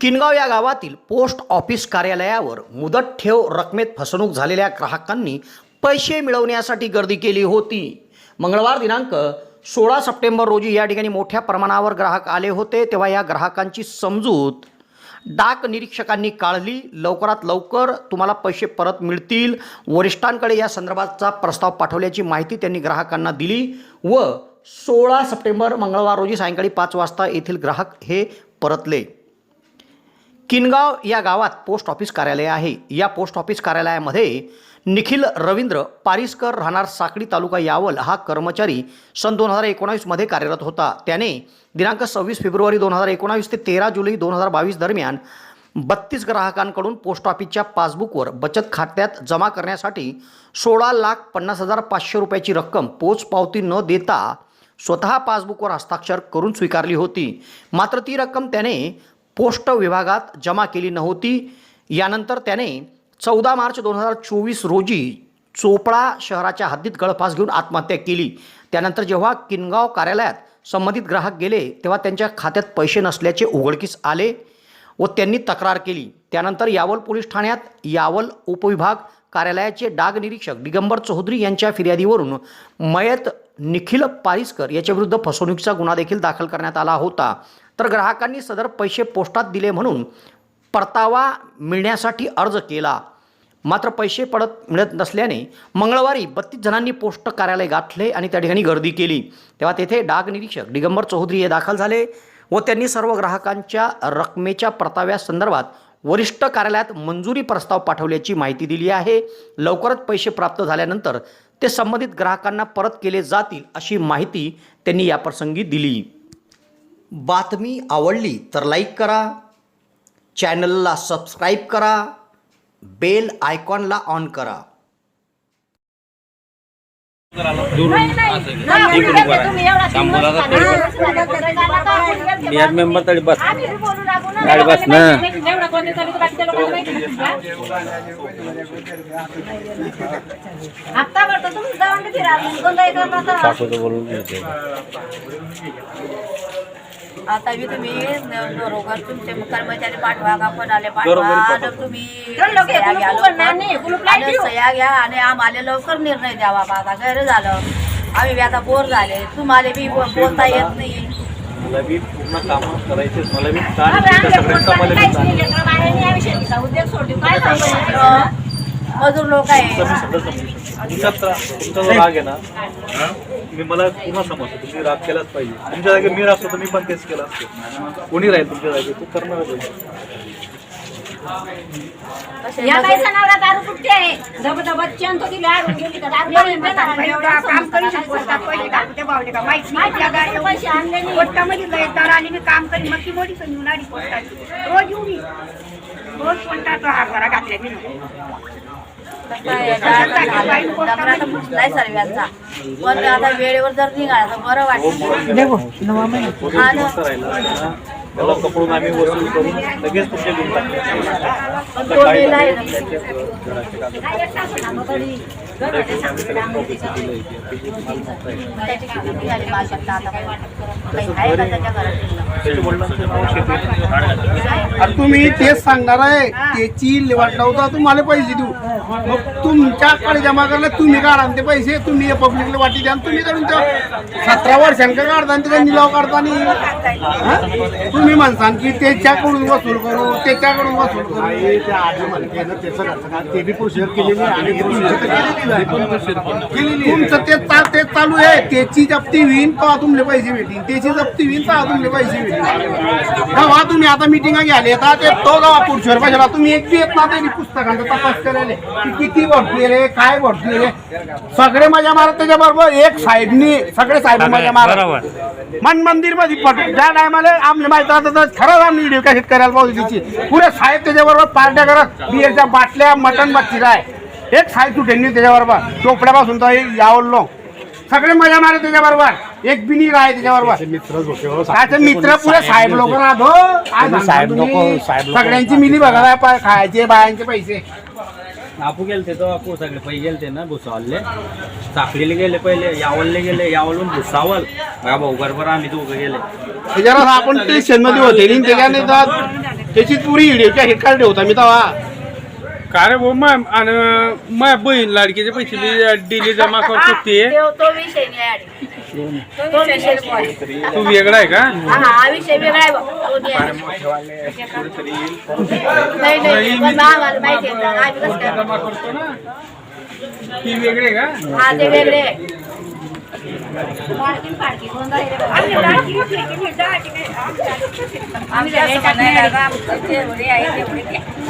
किनगाव या गावातील post office कार्यालयावर मुदत ठेव रकमेत फसवणूक झालेल्या ग्राहकांनी पैसे मिळवण्यासाठी गर्दी केली होती. मंगळवार दिनांक सोळा सप्टेंबर रोजी या ठिकाणी मोठ्या प्रमाणावर ग्राहक आले होते तेव्हा या ग्राहकांची समजूत. डाक निरीक्षकांनी काढली लवकरात लवकर तुम्हाला पैसे परत मिळतील. वरिष्ठांकडे या संदर्भाचा प्रस्ताव पाठवल्याची माहिती त्यांनी ग्राहकांना दिली व सोळा सप्टेंबर मंगळवार रोजी सायंकाळी पाच वाजता येथील ग्राहक हे परतले. किनगाव या गावात पोस्ट ऑफिस कार्यालय आहे. या पोस्ट ऑफिस कार्यालयामध्ये निखिल रवींद्र पारिसकर राहणार साकडी तालुका यावल हा कर्मचारी सन दोन हजार एकोणावीसमध्ये कार्यरत होता. त्याने दिनांक सव्वीस फेब्रुवारी दोन हजार एकोणावीस ते तेरा जुलै दोन हजार बावीस दरम्यान बत्तीस ग्राहकांकडून पोस्ट ऑफिसच्या पासबुकवर बचत खात्यात जमा करण्यासाठी सोळा लाख पन्नास हजार पाचशे रुपयाची रक्कम पोच पावती न देता स्वतः पासबुकवर हस्ताक्षर करून स्वीकारली होती. मात्र ती रक्कम त्याने पोस्ट विभागात जमा केली नव्हती. यानंतर त्याने चौदा मार्च दोन हजार चोवीस रोजी चोपडा शहराच्या हद्दीत गळफास घेऊन आत्महत्या केली. त्यानंतर जेव्हा किनगाव कार्यालयात संबंधित ग्राहक गेले तेव्हा त्यांच्या खात्यात पैसे नसल्याचे उघडकीस आले व त्यांनी तक्रार केली. त्यानंतर यावल पोलीस ठाण्यात यावल उपविभाग कार्यालयाचे डाग निरीक्षक दिगंबर चौधरी यांच्या फिर्यादीवरून मयत निखिल पारिसकर याच्याविरुद्ध फसवणुकीचा गुन्हा देखील दाखल करण्यात आला होता. तर ग्राहकांनी सदर पैसे पोस्टात दिले म्हणून परतावा मिळण्यासाठी अर्ज केला. मात्र पैसे पडत मिळत नसल्याने मंगळवारी बत्तीस जणांनी पोस्ट कार्यालय गाठले आणि त्या ठिकाणी गर्दी केली. तेव्हा तेथे डाग निरीक्षक दिगंबर चौधरी हे दाखल झाले व त्यांनी सर्व ग्राहकांच्या रकमेच्या परताव्यासंदर्भात वरिष्ठ कार्यालयात मंजुरी प्रस्ताव पाठवल्याची माहिती दिली आहे. लवकरच पैसे प्राप्त झाल्यानंतर ते संबंधित ग्राहकांना परत केले जातील अशी माहिती त्यांनी याप्रसंगी दिली. बातमी आवडली तर लाईक करा. चॅनलला सबस्क्राईब करा. बेल आयकॉनला ऑन करा यार मेंबर तरी बस. गाडी बस ना. बोलून आता बी तुम्ही बरोबर तुमचे कर्मचारी पाठवा का कोणाला पाठवा? तर तुम्ही सह्या घ्या आणि आम्हाला लवकर निर्णय द्यावा बा आता गैर झालं. आम्ही बी आता बोर झाले. तुम्हाला बी बोलता येत नाही. मला बी पूर्ण कामं करायचे मला बी सगळ्यांचा. उद्योग सोडून काय मजूर लोक आहे तुमचं मी सगळं समजू शकतो. तुमचा त्रास तुमचा जो राग आहे ना मी मला पूर्ण समजतो. तुम्ही राग केलाच पाहिजे. तुमच्या जागी मी असतो तर मी पण तेच केलं असतो. कोणी राहील तुमच्या जागी तू करणार कसे या काही मजूर- सणाला दारू कुठे आहे? धब धब गेली का दारू देणार. एवढं काम करी शकतो पहिले का माहीत पैसे आणले नाही. आणि मी काम करी मग ती मोठी आली पोस्टाची रोज येऊन ये. रोज पोस्टाचा हार भरा घातल्या मी. तर फुटलाय सर्वांचा. पण आता वेळेवर जर निघाला तर बरं वाटतं. ना. राहिला त्याला पकडून आम्ही वसूल करून लगेच तुमचे घेऊन टाकले. तुम्ही तेच सांगणार आहे त्याची वाटवता तुम्हाला पैसे देऊ. मग तुमच्याकडे जमा करायला तुम्ही काढा ते पैसे तुम्ही पब्लिकला वाटी द्या तुम्ही काढून त्या सतरा वर्षांका काढता आणि त्याचा निलाव काढता तुम्ही म्हणसान की त्याच्याकडून वसूल करू त्याच्याकडून वसूल करू. ते बी प्रोसिजर केलेली आहे आणि तुमचं ते ते चालू आहे. त्याची जप्ती होईन तेव्हा तुमले पैसे भेटतील. त्याची जप्ती होईन तेव्हा तुमले पैसे भेटतील. गावा तुम्ही आता मिटिंगा घ्याले आता ते तो गावा पुढच्यावर पाहिजे तुम्ही एक बी येत ना तरी पुस्तकांचा तपास करायला की किती भरतीले काय भरतीले सगळे मजा मारत त्याच्या बरोबर एक साहेबनी सगळे साहेब मजा मारत मन मंदिरमध्ये पट ज्या टायमाला आमले माहिती आता तर खरंच आम्ही व्हिडिओ कॅसेट करायला पाहिजे तिची पुरे साहेब त्याच्याबरोबर पार्ट्या करत बिअरच्या बाटल्या मटण बच्ची काय एक साहेब सुटेंनी त्याच्याबरोबर. चोपड्यापासून तर यावलो सगळे मजा मारे त्याच्याबरोबर. एक बिनी राय त्याच्याबरोबर. हो. काय मित्र पुरे साहेब लोक. राहतो. काय साहेब? लोकं- सगळ्यांची मिली बघा पाय खायचे बायांचे पैसे. आपू गेलते तो आपू सगळे पै गेलते ना भुसावलले. साखळीला गेले पहिले यावलले गेले यावलून भुसावल. बघा भाऊ बरोबर आम्ही दोघं गेले. त्याच्यावर आपण स्टेशनमध्ये होते आणि त्याच्याने तर त्याची पुरी व्हिडिओच्या हे काढले होता मी तेव्हा. का रे भाऊ मग आणि माझ्या बहीण लाडकीचे पैसे मी डेली जमा करतो ते तो तो विषय नाही आहे. तो विषय नाही. तू वेगळा आहे का हा हा विषय वेगळा आहे बघ. तो नाही आहे. नाही नाही पण आम्हाला माहिती आहे ना. आम्ही कसं काय जमा करतो ना ती वेगळी आहे का हा ते वेगळे आहे. आहे आहे.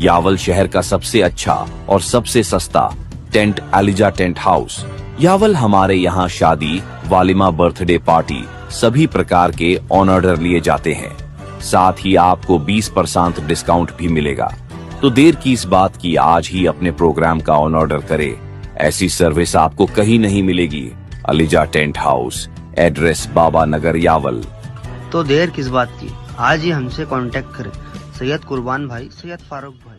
यावल शहर का सबसे अच्छा और सबसे सस्ता tent Eliza tent house. Yawal हमारे यहाँ शादी, वालिमा बर्थडे पार्टी सभी प्रकार के ऑन ऑर्डर लिए जाते हैं। साथ ही आपको 20 परसेंट डिस्काउंट भी मिलेगा। तो देर की इस बात की आज ही अपने प्रोग्राम का ऑन ऑर्डर करें। ऐसी सर्विस आपको कहीं नहीं मिलेगी। ELISA tent house, address Baba Nagar Yawal. तो देर किस बात की? आज ही हमसे कांटेक्ट करें। सैयद कुर्बान भाई सैयद फारूक भाई।